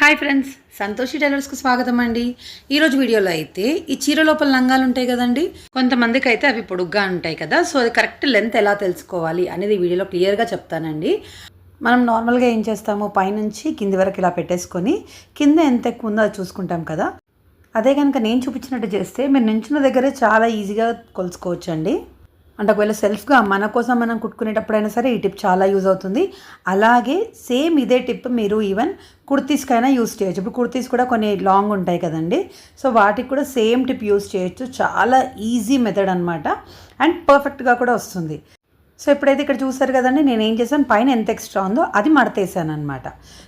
Hi friends Santoshi టైలర్స్కి స్వాగతం అండి. ఈరోజు వీడియోలో అయితే ఈ చీర లోపల లంగాలు ఉంటాయి కదండి? కొంతమందికి అయితే అవి పొడుగ్గా ఉంటాయి కదా సో అది కరెక్ట్ లెంత్ ఎలా తెలుసుకోవాలి అనేది వీడియోలో క్లియర్గా చెప్తానండి. మనం నార్మల్గా ఏం చేస్తాము? పైనుంచి కింది వరకు ఇలా పెట్టేసుకొని కింద ఎంత ఎక్కువ ఉందో అది చూసుకుంటాం కదా. అదే కనుక నేను చూపించినట్టు చేస్తే మీరు నించున్న దగ్గరే చాలా ఈజీగా కొలుసుకోవచ్చండి అంటే ఒకవేళ సెల్ఫ్గా మన కోసం మనం కుట్టుకునేటప్పుడైనా సరే ఈ టిప్ చాలా యూజ్ అవుతుంది. అలాగే సేమ్ ఇదే టిప్ మీరు ఈవెన్ కుర్తీస్కైనా యూస్ చేయొచ్చు. ఇప్పుడు కుర్తీస్ కూడా కొన్ని లాంగ్ ఉంటాయి కదండి. సో వాటికి కూడా సేమ్ టిప్ యూస్ చేయొచ్చు. చాలా ఈజీ మెథడ్ అనమాట అండ్ పర్ఫెక్ట్గా కూడా వస్తుంది. సో ఇప్పుడైతే ఇక్కడ చూసారు కదండి నేను ఏం చేశాను? పైన ఎంత ఎక్స్ట్రా ఉందో అది మడతేసాను అనమాట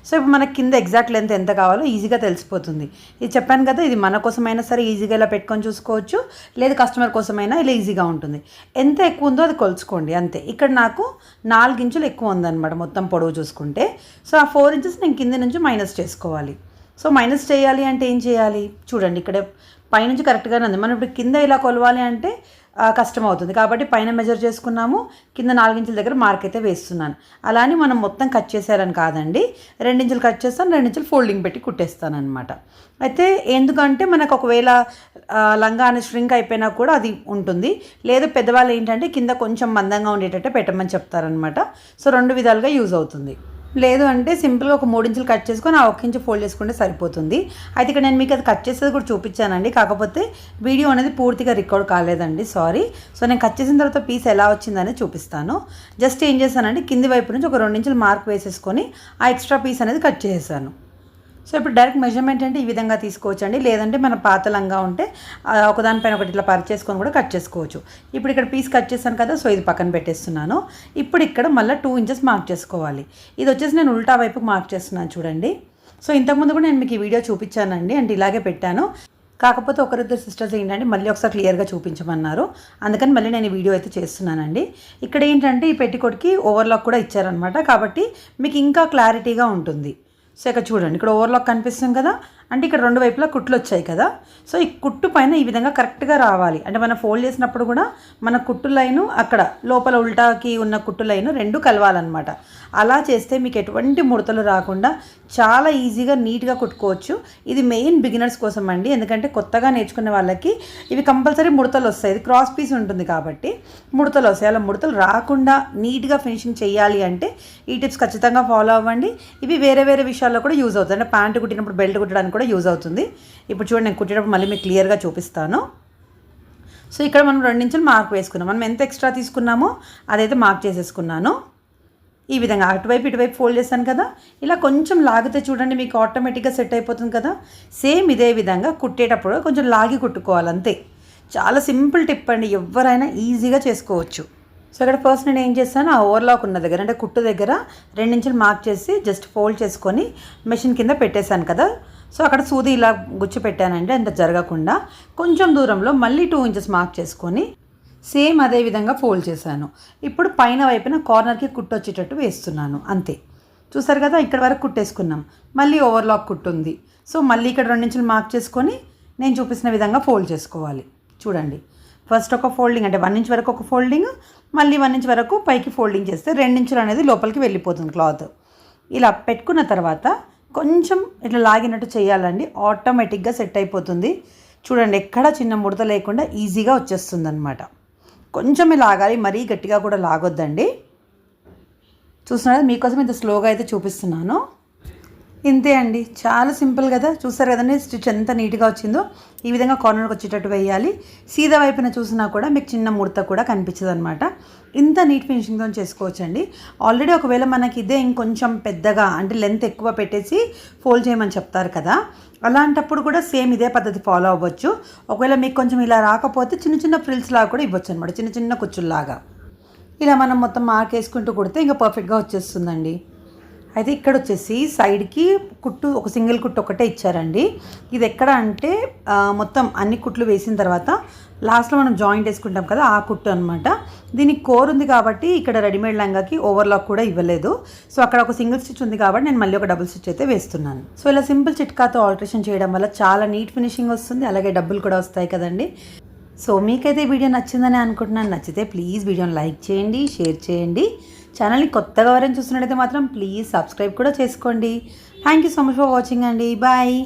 సో ఇప్పుడు మనకి కింద ఎగ్జాక్ట్ లెంత్ ఎంత కావాలో ఈజీగా తెలిసిపోతుంది. ఇది చెప్పాను కదా ఇది మన కోసమైనా సరే ఈజీగా ఇలా పెట్టుకొని చూసుకోవచ్చు లేదు కస్టమర్ కోసమైనా ఇలా ఈజీగా ఉంటుంది. ఎంత ఎక్కువ ఉందో అది కొలుచుకోండి అంతే. ఇక్కడ నాకు నాలుగు ఇంచులు ఎక్కువ ఉందన్నమాట మొత్తం పొడవు చూసుకుంటే. సో ఆ ఫోర్ ఇంచెస్ నేను కింద నుంచి మైనస్ చేసుకోవాలి. సో మైనస్ చేయాలి అంటే ఏం చేయాలి? చూడండి ఇక్కడ పైనుంచి కరెక్ట్గానే ఉంది. మనం ఇప్పుడు కింద ఇలా కొలవాలి అంటే కష్టం అవుతుంది కాబట్టి పైన మెజర్ చేసుకున్నాము కింద నాలుగించుల దగ్గర మార్క్ అయితే వేస్తున్నాను. అలా అని మనం మొత్తం కట్ చేశారని కాదండి రెండించులు కట్ చేస్తాను రెండించులు ఫోల్డింగ్ పెట్టి కుట్టేస్తాను అనమాట అయితే ఎందుకంటే మనకు ఒకవేళ లంగా అని స్ట్రింక్ అయిపోయినా కూడా అది ఉంటుంది. లేదు పెద్దవాళ్ళు ఏంటంటే కింద కొంచెం మందంగా ఉండేటట్టే పెట్టమని చెప్తారనమాట సో రెండు విధాలుగా యూజ్ అవుతుంది. లేదు అంటే సింపుల్గా ఒక మూడు ఇంచులు కట్ చేసుకొని ఆ ఒక్క ఇంచు ఫోల్డ్ చేసుకుంటే సరిపోతుంది. అయితే ఇక్కడ నేను మీకు అది కట్ చేసేది కూడా చూపించానండి. కాకపోతే వీడియో అనేది పూర్తిగా రికార్డ్ కాలేదండి. సారీ సో నేను కట్ చేసిన తర్వాత పీస్ ఎలా వచ్చిందనేది చూపిస్తాను. జస్ట్ ఏం చేశానంటే కింది వైపు నుంచి ఒక రెండు ఇంచులు మార్క్ వేసేసుకొని ఆ ఎక్స్ట్రా పీస్ అనేది కట్ చేసేసాను. సో ఇప్పుడు డైరెక్ట్ మెజర్మెంట్ అంటే ఈ విధంగా తీసుకోవచ్చు అండి లేదంటే మన పాత లంగా ఉంటే ఒకదానిపైన ఒకటి ఇట్లా పరిచేసుకొని కూడా కట్ చేసుకోవచ్చు. ఇప్పుడు ఇక్కడ పీస్ కట్ చేశాను కదా సో ఇది పక్కన పెట్టేస్తున్నాను. ఇప్పుడు ఇక్కడ మళ్ళీ టూ ఇంచెస్ మార్క్ చేసుకోవాలి. ఇది వచ్చేసి నేను ఉల్టా వైపుకి మార్క్ చేస్తున్నాను చూడండి. సో ఇంతకుముందు కూడా నేను మీకు ఈ వీడియో చూపించానండి అంటే ఇలాగే పెట్టాను. కాకపోతే ఒకరిద్దరు సిస్టర్స్ ఏంటంటే మళ్ళీ ఒకసారి క్లియర్గా చూపించమన్నారు. అందుకని మళ్ళీ నేను ఈ వీడియో అయితే చేస్తున్నానండి. ఇక్కడ ఏంటంటే ఈ పెట్టికోట్కి ఓవర్లాక్ కూడా ఇచ్చారనమాట కాబట్టి మీకు ఇంకా క్లారిటీగా ఉంటుంది. సో ఇక్కడ చూడండి ఇక్కడ ఓవర్లాక్ కనిపిస్తుంది కదా? అంటే ఇక్కడ రెండు వైపులా కుట్లు వచ్చాయి కదా? సో ఈ కుట్టు పైన ఈ విధంగా కరెక్ట్గా రావాలి. అంటే మనం ఫోల్డ్ చేసినప్పుడు కూడా మన కుట్టు లైను అక్కడ లోపల ఉల్టాకి ఉన్న కుట్టు లైను రెండు కలవాలన్నమాట. అలా చేస్తే మీకు ఎటువంటి ముడతలు రాకుండా చాలా ఈజీగా నీట్గా కుట్టుకోవచ్చు. ఇది మెయిన్ బిగినర్స్ కోసం అండి. ఎందుకంటే కొత్తగా నేర్చుకునే వాళ్ళకి ఇవి కంపల్సరీ ముడతలు వస్తాయి. ఇది క్రాస్ పీస్ ఉంటుంది కాబట్టి ముడతలు వస్తాయి. అలా ముడతలు రాకుండా నీట్గా ఫినిషింగ్ చేయాలి అంటే ఈ టిప్స్ ఖచ్చితంగా ఫాలో అవ్వండి. ఇవి వేరే వేరే విషయం విషయాల్లో కూడా యూజ్ అవుతుంది. అంటే ప్యాంటు కుట్టినప్పుడు బెల్ట్ కుట్టడానికి కూడా యూజ్ అవుతుంది. ఇప్పుడు చూడండి నేను కుట్టేటప్పుడు మళ్ళీ మీకు క్లియర్గా చూపిస్తాను. సో ఇక్కడ మనం రెండించులు మార్క్ వేసుకున్నాం మనం ఎంత ఎక్స్ట్రా తీసుకున్నామో అదైతే మార్క్ చేసేసుకున్నాను. ఈ విధంగా అటువైపు ఇటువైపు ఫోల్డ్ చేశాను కదా. ఇలా కొంచెం లాగితే చూడండి మీకు ఆటోమేటిక్గా సెట్ అయిపోతుంది కదా. సేమ్ ఇదే విధంగా కుట్టేటప్పుడు కొంచెం లాగి కుట్టుకోవాలి అంతే. చాలా సింపుల్ టిప్ అండి. ఎవరైనా ఈజీగా చేసుకోవచ్చు. సో ఇక్కడ ఫస్ట్ నేను ఏం చేస్తాను? ఆ ఓవర్లాక్ ఉన్న దగ్గర అంటే కుట్టు దగ్గర రెండించులు మార్క్ చేసి జస్ట్ ఫోల్డ్ చేసుకొని మెషిన్ కింద పెట్టేశాను కదా. సో అక్కడ సూది ఇలా గుచ్చి పెట్టానంటే అంత జరగకుండా. కొంచెం దూరంలో మళ్ళీ టూ ఇంచెస్ మార్క్ చేసుకొని సేమ్ అదే విధంగా ఫోల్డ్ చేశాను. ఇప్పుడు పైన వైపున కార్నర్కి కుట్టు వచ్చేటట్టు వేస్తున్నాను అంతే. చూసారు కదా ఇక్కడ వరకు కుట్టేసుకున్నాం. మళ్ళీ ఓవర్లాక్ కుట్టుంది సో మళ్ళీ ఇక్కడ రెండించులు మార్క్ చేసుకొని నేను చూపిస్తున్న విధంగా ఫోల్డ్ చేసుకోవాలి. చూడండి. ఫస్ట్ ఒక ఫోల్డింగ్ అంటే వన్ ఇంచ్ వరకు ఒక ఫోల్డింగ్ మళ్ళీ వన్ ఇంచ్ వరకు పైకి ఫోల్డింగ్ చేస్తే రెండించులు అనేది లోపలికి వెళ్ళిపోతుంది క్లాత్. ఇలా పెట్టుకున్న తర్వాత కొంచెం ఇట్లా లాగినట్టు చేయాలండి. ఆటోమేటిక్గా సెట్ అయిపోతుంది. చూడండి ఎక్కడ చిన్న ముడత లేకుండా ఈజీగా వచ్చేస్తుంది అనమాట కొంచెమే లాగాలి మరీ గట్టిగా కూడా లాగొద్దండి. చూస్తున్నారా? మీకోసం ఇంత స్లోగా అయితే చూపిస్తున్నాను. ఇంతే అండి. చాలా సింపుల్ కదా. చూసారు కదండి స్టిచ్ ఎంత నీట్గా వచ్చిందో. ఈ విధంగా కార్నర్కి వచ్చేటట్టు వేయాలి. సీదా వైపున చూసినా కూడా మీకు చిన్న ముడత కూడా కనిపించదు అనమాట ఇంత నీట్ ఫినిషింగ్తో చేసుకోవచ్చండి. ఆల్రెడీ ఒకవేళ మనకి ఇదే ఇంకొంచెం పెద్దగా అంటే లెంత్ ఎక్కువ పెట్టేసి ఫోల్డ్ చేయమని చెప్తారు కదా. అలాంటప్పుడు కూడా సేమ్ ఇదే పద్ధతి ఫాలో అవ్వచ్చు. ఒకవేళ మీకు కొంచెం ఇలా రాకపోతే చిన్న చిన్న ఫ్రిల్స్ లాగా కూడా ఇవ్వచ్చు అనమాట చిన్న చిన్న కుచ్చుల్లాగా. ఇలా మనం మొత్తం మార్క్ వేసుకుంటూ కుడితే ఇంకా పర్ఫెక్ట్గా వచ్చేస్తుందండి. అయితే ఇక్కడ వచ్చేసి సైడ్కి కుట్టు ఒక సింగిల్ కుట్టు ఒకటే ఇచ్చారండి. ఇది ఎక్కడ అంటే మొత్తం అన్ని కుట్లు వేసిన తర్వాత లాస్ట్లో మనం జాయింట్ వేసుకుంటాం కదా ఆ కుట్టు అనమాట దీనికి కోర్ ఉంది కాబట్టి ఇక్కడ రెడీమేడ్ లంగాకి ఓవర్లాక్ కూడా ఇవ్వలేదు. సో అక్కడ ఒక సింగిల్ స్టిచ్ ఉంది కాబట్టి నేను మళ్ళీ ఒక డబుల్ స్టిచ్ అయితే వేస్తున్నాను. సో ఇలా సింపుల్ చిట్కాతో ఆల్టరేషన్ చేయడం వల్ల చాలా నీట్ ఫినిషింగ్ వస్తుంది అలాగే డబ్బులు కూడా వస్తాయి కదండి. సో మీకైతే వీడియో నచ్చిందని అనుకుంటున్నాను. నచ్చితే ప్లీజ్ వీడియోని లైక్ చేయండి షేర్ చేయండి. ఛానల్ని కొత్తగా ఎవరైనా చూస్తున్నట్టయితే మాత్రం ప్లీజ్ సబ్స్క్రైబ్ కూడా చేసుకోండి. Thank you so much for watching అండి. బాయ్